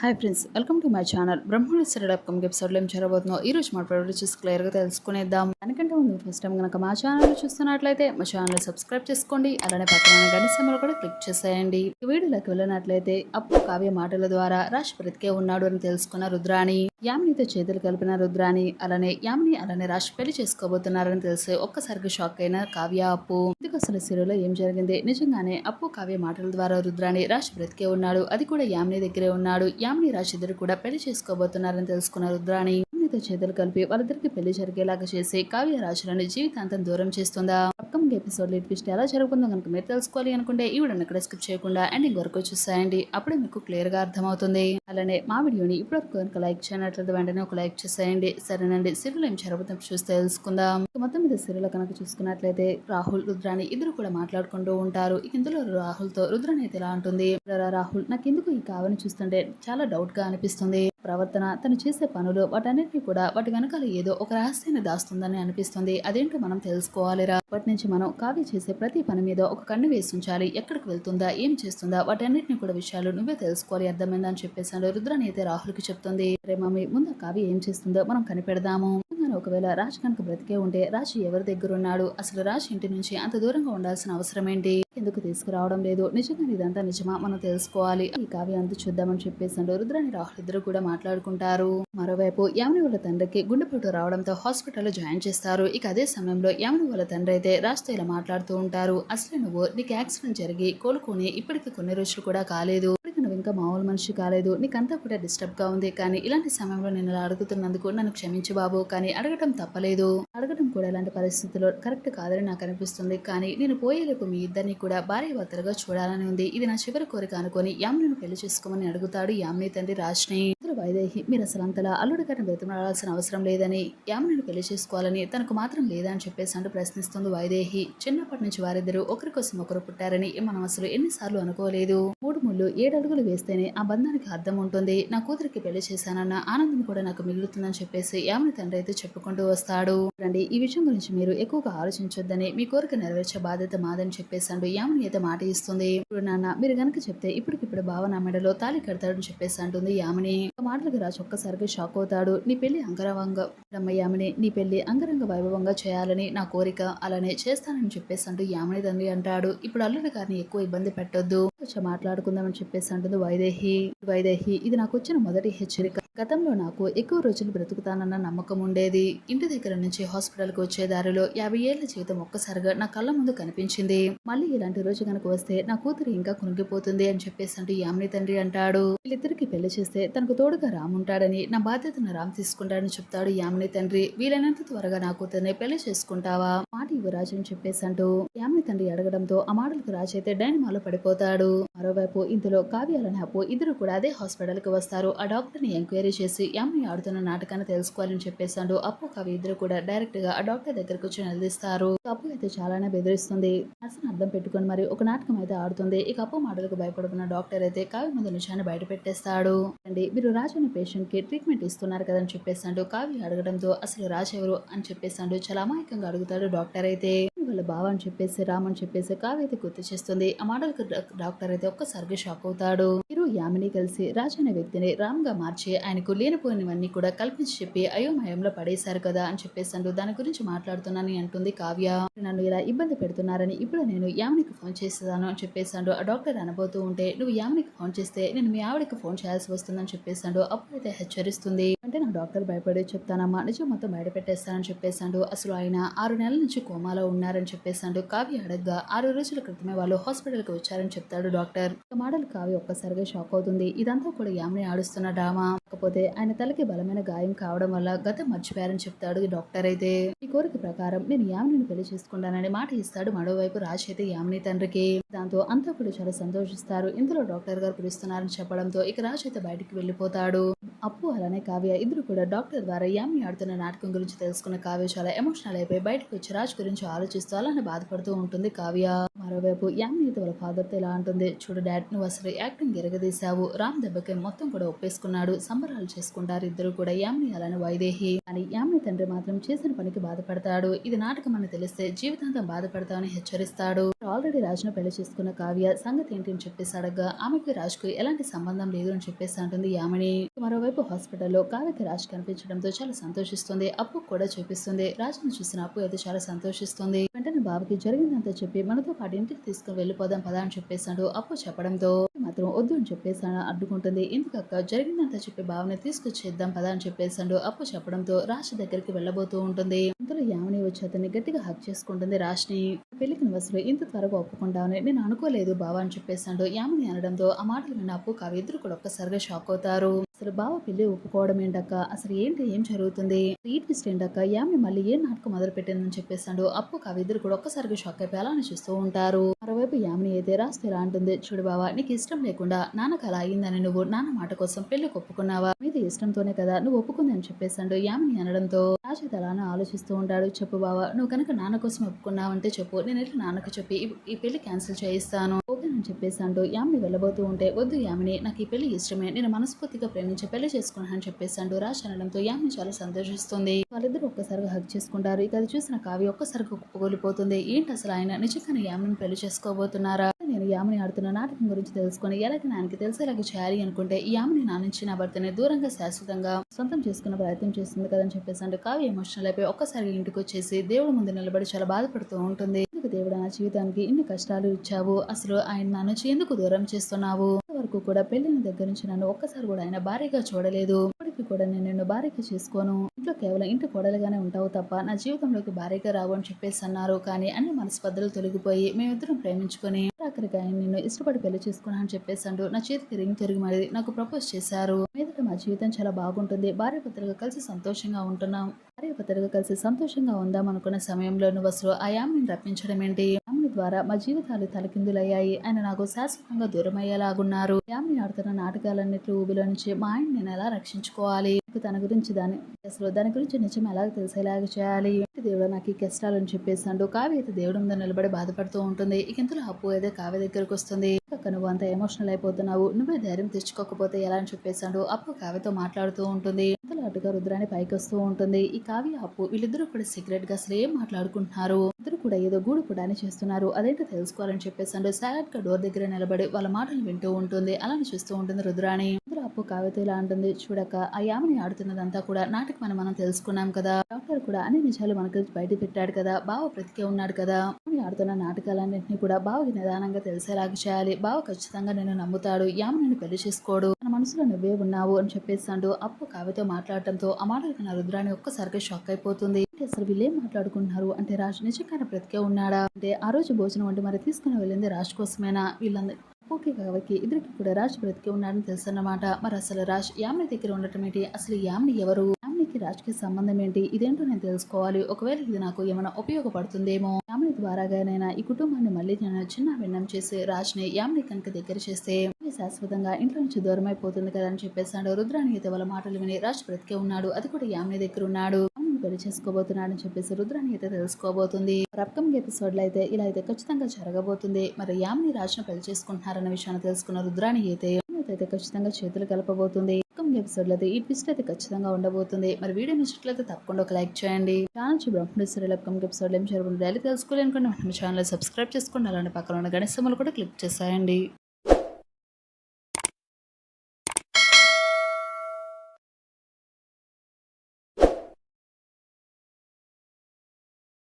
Hi friends welcome to my channel బ్రహ్మణ సరడ్ upcoming ఎపిసోడ్లో ఏం జరగబోతుందో ఈ రోజు మా ప్రొడక్ట్ చూసి క్లియర్గా తెలుసుకునేద్దాం. దానికంటే ముందు ఫస్ట్ టైం కనుక మా ఛానల్ చూస్తున్నట్లయితే మా ఛానల్ సబ్స్క్రైబ్ చేసుకోండి. అలానే పక్కన ఉన్న కూడా క్లిక్ చేసేయండి. వీడియోలోకి వెళ్ళినట్లయితే అప్పు కావ్య మాటల ద్వారా రాష్ట్రపతికే ఉన్నాడు అని తెలుసుకున్న రుద్రాణి. యామినితో చేతులు కలిపిన రుద్రాణి అలానే యామిని అలానే రాష్ పెళ్ళి చేసుకోబోతున్నారని తెలిసి ఒక్కసారిగా షాక్ అయిన కావ్య అప్పు. ఇందుకు అసలు సిరిలో ఏం జరిగింది? నిజంగానే అప్పు కావ్య మాటల ద్వారా రుద్రాణి రాష్ బ్రతికే ఉన్నాడు. అది కూడా యామిని దగ్గరే ఉన్నాడు. యామిని రాష్ ఇద్దరు కూడా పెళ్ళి చేసుకోబోతున్నారని తెలుసుకున్న రుద్రాణి యామినితో చేతులు కలిపి వాళ్ళిద్దరికి పెళ్ళి జరిగేలాగా చేసి కావ్య రాశులను జీవితాంతం దూరం చేస్తుందా? ఇంక ఎపిసోడ్ ట్విస్ట్ ఎలా జరుగుతుందో కనుక మీరు తెలుసుకోవాలి అనుకుంటే ఈ వీడియోని ఇక్కడ స్కిప్ చేయకుండా ఎండింగ్ వరకు చూసేయండి. అప్పుడే మీకు క్లియర్గా అర్థమవుతుంది. అలానే మా వీడియోని ఇప్పటివరకు కనుక లైక్ చేయనట్లయితే వెంటనే ఒక లైక్ చేసేయండి. సరేనండి సిరిలో ఏం జరుగుతుందో చూసి తెలుసుకుందాం. మొత్తం మీద సిరిలో కనుక చూసుకున్నట్లయితే రాహుల్ రుద్రాని ఇద్దరు కూడా మాట్లాడుకుంటూ ఉంటారు. ఇక ఇందులో రాహుల్తో రుద్రాని అయితే ఎలా ఉంటుంది? రాహుల్ నాకు ఎందుకు ఈ కావని చూస్తుంటే చాలా డౌట్గా అనిపిస్తుంది. ప్రవర్తన తను చేసే పనులు వాటన్నిటిని కూడా వాటి వెనకాల ఏదో ఒక రహస్యాన్ని దాస్తుందని అనిపిస్తుంది. అదేంటో మనం తెలుసుకోవాలిరా. వాటి నుంచి మనం కావ్య చేసే ప్రతి పని మీద ఒక కన్ను వేసి ఉంచాలి. ఎక్కడికి వెళ్తుందా ఏం చేస్తుందా వాటన్నిటిని కూడా విషయాలు నువ్వే తెలుసుకోవాలి అర్థమైందని అని చెప్పేసాడు రుద్రాని అయితే రాహుల్కి చెప్తుంది. రే మమ్మీ ముందు కావ్య ఏం చేస్తుందో మనం కనిపెడదాము. నిజంగానే ఒకవేళ రాజ్ కనుక బ్రతికే ఉంటే రాజ్ ఎవరి దగ్గర ఉన్నాడు? అసలు రాజ్ ఇంటి నుంచి అంత దూరంగా ఉండాల్సిన అవసరం ఏంటి? ఎందుకు తీసుకురావడం లేదు? నిజంగా ఇదంతా నిజమా? మనం తెలుసుకోవాలి. ఈ కావ్య అంత చూద్దామని చెప్పేసాడు రుద్రాని రాహుల్ ఇద్దరు కూడా మాట్లాడుకుంటారు. మరోవైపు యామిని వాళ్ళ తండ్రికి గుండెపోటు రావడంతో హాస్పిటల్లో జాయిన్ చేస్తారు. ఇక అదే సమయంలో యామిని వాళ్ళ తండ్రి అయితే రాజ్తో ఇలా మాట్లాడుతూ ఉంటారు. అసలు నువ్వు నీకు యాక్సిడెంట్ జరిగి కోలుకొని ఇప్పటికి కొన్ని రోజులు కూడా కాలేదు. ఇంకా మామూలు మనిషి కాలేదు. నీకంతా కూడా డిస్టర్బ్గా ఉంది. కానీ ఇలాంటి సమయంలో నేను ఇలా అడుగుతున్నందుకు నన్ను క్షమించు బాబు. కానీ అడగటం తప్పలేదు. అడగటం కూడా ఇలాంటి పరిస్థితుల్లో కరెక్ట్ కాదని నాకు అనిపిస్తుంది. కానీ నేను పోయేలోపు మీ ఇద్దరిని కూడా భార్య భర్తలుగా చూడాలని ఉంది. ఇది నా చివరి కోరిక అనుకొని యామిని పెళ్ళి చేసుకోమని అడుగుతాడు యామ్ని తండ్రి రాజ్ని. వైదేహి మీరు అసలు అంతలా అల్లుడి గారిని బ్రతిమలాడాల్సిన అవసరం లేదని యామిని పెళ్ళి చేసుకోవాలని తనకు మాత్రం లేదా అని చెప్పేసి అంటూ ప్రశ్నిస్తుంది వైదేహి. చిన్నప్పటి నుంచి వారిద్దరూ ఒకరి కోసం ఒకరు పుట్టారని మనం అసలు ఎన్నిసార్లు అనుకోలేదు. మూడు ముళ్ళు ఏడు అడుగులు వేస్తేనే ఆ బంధానికి అర్థం ఉంటుంది. నా కూతురికి పెళ్ళి చేశానన్న ఆనందం కూడా నాకు మిగులుతుందని చెప్పేసి యామిని తండ్రి అయితే చెప్పుకుంటూ వస్తాడు. రండి ఈ విషయం గురించి మీరు ఎక్కువగా ఆలోచించొద్దని మీ కోరిక నెరవేర్చే బాధ్యత మాదని చెప్పేసాడు యామిని అయితే మాట ఇస్తుంది. ఇప్పుడు నాన్న మీరు గనక చెప్తే ఇప్పటికిప్పుడు భావన మెడలో తాళి కడతాడని చెప్పేసి అంటుంది యామిని. మాటలకు రాజు ఒక్కసారిగా షాక్ అవుతాడు. నీ పెళ్ళి అంగరవంగ రమ్మ నీ పెళ్ళి అంగరంగ వైభవంగా చేయాలని నా కోరిక అలానే చేస్తానని చెప్పేసి అంటూ యామిని తండ్రి అంటాడు. ఇప్పుడు అల్లుడి గారిని ఎక్కువ ఇబ్బంది పెట్టొద్దు. కొంచెం మాట్లాడుకుందామని చెప్పేసి అంటుంది వైదేహి. వైదేహి ఇది నాకు వచ్చిన మొదటి హెచ్చరిక. గతంలో నాకు ఎక్కువ రోజులు బ్రతుకుతానన్న నమ్మకం ఉండేది. ఇంటి దగ్గర నుంచి హాస్పిటల్కి వచ్చే దారిలో యాభై ఏళ్ళ జీవితం ఒక్కసారిగా నా కళ్ళ ముందు కనిపించింది. మళ్ళీ ఇలాంటి రోజు కనుక వస్తే నా కూతురు ఇంకా కునిగిపోతుంది అని చెప్పేసి అంటూ యామిని తండ్రి అంటాడు. వీళ్ళిద్దరికి పెళ్ళి చేస్తే తనకు తోడుగా రామ్ ఉంటాడని నా బాధ్యతను రామ్ తీసుకుంటాడని చెప్తాడు యామిని తండ్రి. వీలైనంత త్వరగా నా కూతుర్ని పెళ్ళి చేసుకుంటావా? మాట ఇవ్వు రాజు అని చెప్పేసి అంటూ యామిని తండ్రి అడగడంతో ఆ మాటలకు రాజు అయితే డైనమాలో పడిపోతాడు. మరోవైపు ఇంతలో కావ్యాలని అప్పు ఇద్దరు కూడా అదే హాస్పిటల్కి వస్తారు. ఆ డాక్టర్ని ఎంక్వైరీ చేసి యామిని ఆడుతున్న నాటకాన్ని తెలుసుకోవాలని చెప్పేసాడు అప్పు కావ్య ఇద్దరు కూడా డైరెక్ట్గా ఆ డాక్టర్ దగ్గరకు వచ్చి నిలదీస్తారు. అప్పు అయితే చాలానే బెదిరిస్తుంది. నర్సును అర్థం పెట్టుకొని మరి ఒక నాటకం అయితే ఆడుతుంది. ఇక అప్పు మాటలకు భయపడుతున్న డాక్టర్ అయితే కావ్య ముందు నిజాన్ని బయట పెట్టేస్తాడు. అండి మీరు రాజు అనే పేషెంట్కి ట్రీట్మెంట్ ఇస్తున్నారు కదని చెప్పేసాడు కావ్య అడగడంతో అసలు రాజు ఎవరు అని చెప్పేసాడు చాలా అమాయకంగా అడుగుతాడు డాక్టర్ అయితే వాళ్ళ బావ అని చెప్పేసి రామని అని చెప్పేసి కావ్య అయితే గుర్తు చేస్తుంది. ఆ మాటలకు డాక్టర్ అయితే ఒక్కసారిగా షాక్ అవుతాడు. మీరు యామిని కలిసి రాజైన అనే వ్యక్తిని రామ్గా మార్చి ఆయనకు లేనిపోయినవన్నీ కూడా కల్పించి చెప్పి అయోమయంలో పడేశారు కదా అని చెప్పేసాడు దాని గురించి మాట్లాడుతున్నానని అంటుంది కావ్య. నన్ను ఇలా ఇబ్బంది పెడుతున్నారని ఇప్పుడు నేను యామినికి ఫోన్ చేసేదాను అని చెప్పేసాడు ఆ డాక్టర్ అనబోతూ ఉంటే నువ్వు యామినికి ఫోన్ చేస్తే నేను మీ ఆవిడకి ఫోన్ చేయాల్సి వస్తుందని చెప్పేసాడు అప్పుడైతే హెచ్చరిస్తుంది. అంటే నా డాక్టర్ భయపడి చెప్తానమ్మా నిజం మొత్తం బయట పెట్టేస్తానని చెప్పేశాడు. అసలు ఆయన ఆరు నెలల నుంచి కోమాలో ఉన్నారని చెప్పేశాడు. కావి అడగ్గా ఆరు రోజుల క్రితమే వాళ్ళు హాస్పిటల్కి వచ్చారని చెప్తాడు డాక్టర్. ఇక మాటలు కావి ఒక్కసారిగా షాక్ అవుతుంది. ఇదంతా కూడా యామిని ఆడుస్తున్న డ్రామా. కాకపోతే ఆయన తలకి బలమైన గాయం కావడం వల్ల గతం మర్చిపోయారని చెప్తాడు డాక్టర్ అయితే. ఈ కోరిక ప్రకారం నేను యామిని పెళ్ళి చేసుకుంటానని మాట ఇస్తాడు మరోవైపు రాజ్ అయితే యామిని తండ్రికి. దాంతో అంతా కూడా చాలా సంతోషిస్తారు. ఇందులో డాక్టర్ గారు పిలుస్తున్నారని చెప్పడంతో ఇక రాజ్ అయితే బయటికి వెళ్ళిపోతాడు. అప్పు అలానే కావ్య. ఇద్దరు కూడా డాక్టర్ ద్వారా యామిని ఆడుతున్న నాటకం గురించి తెలుసుకున్న కావ్య చాలా ఎమోషనల్ అయిపోయి బయటకు వచ్చి రాజ్ గురించి ఆలోచిస్తూ అలానే బాధపడుతూ ఉంటుంది కావ్య. మరోవైపు యామిని అయితే వాళ్ళ ఫాదర్తో ఇలా అంటుంది చూడు డాడ్ నువ్వు అసలు యాక్టింగ్ ఎరగదీశావు. రామ్ దెబ్బకి మొత్తం కూడా ఒప్పేసుకున్నాడు. సంబరాలు చేసుకుంటారు ఇద్దరు కూడా యామిని అలానే వైదేహి. కానీ యామి తండ్రి మాత్రం చేసిన పనికి బాధపడతాడు. ఇది నాటకం అని తెలిస్తే జీవితాంతం బాధపడతామని హెచ్చరిస్తాడు. ఆల్రెడీ రాజును పెళ్ళి చేసుకున్న కావ్య సంగతి ఏంటి అని చెప్పేసి అడగ్గా ఆమెకి రాజుకు ఎలాంటి సంబంధం లేదు అని చెప్పేసి అంటుంది యామిని. మరోవైపు హాస్పిటల్లో కావ్యకి రాజు కనిపించడంతో చాలా సంతోషిస్తుంది. అప్పు కూడా చూపిస్తుంది. రాజును చూసిన అప్పు అయితే చాలా సంతోషిస్తుంది. వెంటనే బాబుకి జరిగిందంతా చెప్పి మనతో పాటు ఇంటికి తీసుకుని వెళ్ళిపోదాం పదా అని చెప్పేశాడు అప్పు చెప్పడంతో. మాత్రం వద్దు అని చెప్పేసాను అడ్డుకుంటుంది. ఎందుకక్క? జరిగిందంతా చెప్పి భావన తీసుకొచ్చేద్దాం పదా అని చెప్పేసాడు అప్పు చెప్పడంతో రాశి దగ్గరికి వెళ్ళబోతూ ఉంటుంది. ఇంతలో యామిని వచ్చి అతన్ని గట్టిగా హక్ చేసుకుంటుంది రాశిని పెళ్ళికి నువ్వు ఇంత త్వరగా ఒప్పుకుంటావని నేను అనుకోలేదు బావా అని చెప్పేశాడు. యామిని అనడంతో ఆ మాటలు విన్న అప్పు కావ్య ఇద్దరు కూడా ఒక్కసారిగా షాక్ అవుతారు. అసలు బావ పెళ్ళి ఒప్పుకోవడం ఏంటక్క? అసలు ఏంటి? ఏం జరుగుతుంది? ఈ ట్విస్ట్ ఏంటక్క? యామిని మళ్ళీ ఏ నాటకం మొదలు పెట్టిందని చెప్పేశాడు. అప్పు కావ్య ఇద్దరు కూడా ఒక్కసారిగా షాక్ అయిపోయి అలానే చూస్తూ ఉంటారు. మరోవైపు యామిని అయితే రాస్తే ఇలా అంటుంది. చూడు బావా నీకు ఇష్టం లేకుండా నాన్నకు అలా అయిందని నువ్వు నాన్న మాట కోసం పెళ్ళికి ఒప్పుకున్నావా? మీద ఇష్టంతోనే కదా నువ్వు ఒప్పుకుంది అని చెప్పేశాడు యామిని అనడంతో. రాజేత్ అలానే ఆలోచిస్తూ ఉంటాడు. చెప్పు బావా నువ్వు కనుక నాన్న కోసం ఒప్పుకున్నావంటే చెప్పు. నేను ఎట్లా నాన్నకు చెప్పి ఈ- పెళ్ళి క్యాన్సిల్ చేయిస్తాను? ఓకే అని చెప్పేసి అంటూ యామిని వెళ్ళబోతూ ఉంటే వద్దు యామిని నాకు ఈ పెళ్ళి ఇష్టమే. నేను మనస్ఫూర్తిగా ప్రేమించి పెళ్ళి చేసుకున్నాను అని చెప్పేసి అంటూ రాజ్ అనడంతో యామిని చాలా సంతోషిస్తుంది. వాళ్ళిద్దరు ఒక్కసారిగా హక్ చేసుకుంటారు. ఇక అది చూసిన కావి ఒక్కసారిగా కుప్పగొలిపోతుంది ఏంటి అసలు ఆయన? నిజంగానే యామిని పెళ్ళి చేసుకోబోతున్నారా? నేను యామిని ఆడుతున్న నాటకం గురించి తెలుసుకొని ఎలాగ ఆయనకి తెలిసేలాగా చేయాలి అనుకుంటే ఈ యామిని నా నుంచి నా భర్తని దూరంగా శాశ్వతంగా సొంతం చేసుకున్న ప్రయత్నం చేస్తుంది కదని చెప్పేసి అంటే కావ్య ఎమోషనల్ అయిపోయి ఒక్కసారి ఇంటికి వచ్చేసి దేవుడి ముందు నిలబడి చాలా బాధపడుతూ ఉంటుంది. ఎందుకు దేవుడు నా జీవితానికి ఇన్ని కష్టాలు ఇచ్చావు? అసలు ఆయన నా నుంచి ఎందుకు దూరం చేస్తున్నావు? వరకు కూడా పెళ్ళిన దగ్గర నుంచి నన్ను ఒక్కసారి కూడా ఆయన భారీగా చూడలేదు. ఇప్పటికి కూడా నేను నిన్ను భారీగా చేసుకోను. ఇంట్లో కేవలం ఇంటి కోడలుగానే ఉంటావు తప్ప నా జీవితంలోకి భారీగా రావు అని చెప్పేసి అన్నారు. కానీ అన్ని మనస్పర్ధలు తొలగిపోయి మేమిద్దరం ప్రేమించుకొని ఆఖరికి ఆయన నిన్ను ఇష్టపడి పెళ్ళి చేసుకున్నా అని చెప్పేసి నా చేతికి రింగ్ తిరిగి మరి నాకు ప్రపోజ్ చేశారు. మీదట మా జీవితం చాలా బాగుంటుంది. భార్య భర్తలుగా కలిసి సంతోషంగా ఉంటున్నాం. భార్య భర్తలుగా కలిసి సంతోషంగా ఉందాం అనుకున్న సమయంలో నువ్వు అసలు ఆ యామిని రప్పించడం ఏంటి? ద్వారా మా జీవితాలు తలకిందులయ్యాయి. ఆయన నాకు శాశ్వతంగా దూరమయ్యేలాగున్నారు. యామిని ఆడుతున్న నాటకాలన్నిటి ఊబిలో నుంచి మా ఆయన నేను ఎలా రక్షించుకోవాలి? తన గురించి దాని అసలు దాని గురించి నిజం ఎలా తెలిసేలాగా చేయాలి? దేవుడు నాకు ఈ కష్టాలని చెప్పేసాడు కావ్య అయితే దేవుడు ముందు నిలబడి బాధపడుతూ ఉంటుంది. ఇక ఇంతలో అప్పు అయితే కావ్య దగ్గరకు వస్తుంది. అక్క నువ్వు అంత ఎమోషనల్ అయిపోతున్నావు. నువ్వే ధైర్యం తెచ్చుకోకపోతే ఎలా అని చెప్పేసాడు అప్పు కావ్యతో మాట్లాడుతూ ఉంటుంది. అటుగా రుద్రాని పైకి వస్తూ ఉంటుంది. ఈ కావ్య అప్పు వీళ్ళిద్దరూ కూడా సీక్రెట్గా అసలు ఏం మాట్లాడుకుంటున్నారు. ఇద్దరు కూడా ఏదో గూడు పుడాని చేస్తున్నారు. అదేంటో తెలుసుకోవాలని చెప్పేసాడు సాలెడ్గా డోర్ దగ్గర నిలబడి వాళ్ళ మాటలు వింటూ ఉంటుంది. అలానే చూస్తూ ఉంటుంది రుద్రాణి. ఇందులో అప్పు కావ్యతో ఇలా అంటుంది. చూడక ఆ యామని ఆడుతున్నదంతా కూడా నాటికి మనం మనం తెలుసుకున్నాం కదా. డాక్టర్ కూడా అన్ని నిజాలు మనకు బయట పెట్టాడు కదా. బావ బ్రతికే ఉన్నాడు కదా. ఆడుతున్న నాటకాలన్నింటినీ కూడా బావకి నిదానంగా తెలిసేలాగా చేయాలి. బావ ఖచ్చితంగా నేను నమ్ముతాడు. యామని పెళ్ళి చేసుకోడు. మనసులో నువ్వే ఉన్నావు అని చెప్పేసాడు అప్పు కావ్యతో మాట్లాడటంతో ఆ మాటలు విన్న రుద్రాణి ఒక్కసారిగా షాక్ అయిపోతుంది. అసలు వీళ్ళేం మాట్లాడుకుంటున్నారు? అంటే రాజు నిజంగా బ్రతికే ఉన్నాడా? అంటే ఆ రోజు భోజనం వండి మరి తీసుకుని వెళ్ళింది రాజు కోసమేనా? వీళ్ళందరూ ఓకే కావకి ఇద్దరికి కూడా రాజ్ బ్రతికి ఉన్నాడని తెలుసన్నమాట. మరి అసలు రాజ్ యామిని దగ్గర ఉండటం ఏంటి? అసలు యామ్ని ఎవరు? యామ్నికి రాజ్కి సంబంధం ఏంటి? ఇదేంటో నేను తెలుసుకోవాలి. ఒకవేళ ఇది నాకు ఏమైనా ఉపయోగపడుతుందేమో? యామ్ని ద్వారాగానైనా ఈ కుటుంబాన్ని మళ్ళీ నేను చిన్న భిన్నం చేసి రాజ్ని యామ్ని కనుక దగ్గర చేస్తే ఆమె శాశ్వతంగా ఇంట్లో నుంచి దూరం అయిపోతుంది కదా అని చెప్పేసాడు రుద్రాణి అయితే వాళ్ళ మాటలు విని రాజ్ బ్రతికే ఉన్నాడు. అది కూడా యామిని దగ్గర ఉన్నాడు. పెళ్ళి చేసుకోబోతున్నాడని చెప్పేసి రుద్రాణి అయితే తెలుసుకోబోతుంది. అప్కమింగ్ ఎపిసోడ్లో అయితే ఇలా అయితే ఖచ్చితంగా జరగబోతుంది. మరి యామిని రాజ్ను పెళ్ళి చేసుకుంటున్నారన్న విషయాన్ని తెలుసుకున్న రుద్రాణి అయితే అయితే ఖచ్చితంగా చేతులు కలపబోతుంది. అప్కమింగ్ ఎపిసోడ్లో అయితే ఈ ట్విస్ట్ అయితే ఖచ్చితంగా ఉండబోతుంది. మరి వీడియో నచ్చినట్లయితే తప్పకుండా ఒక లైక్ చేయండి. ఛానల్ చూ సీరియల్ అప్కమింగ్ ఎపిసోడ్ ఏం జరుగుతుంది డైలీ తెలుసుకోలేనుకోండి మన ఛానల్ సబ్స్క్రైబ్ చేసుకోండి. అలానే పక్కన ఉన్న గణేశమ్మలు కూడా క్లిక్ చేసేయండి.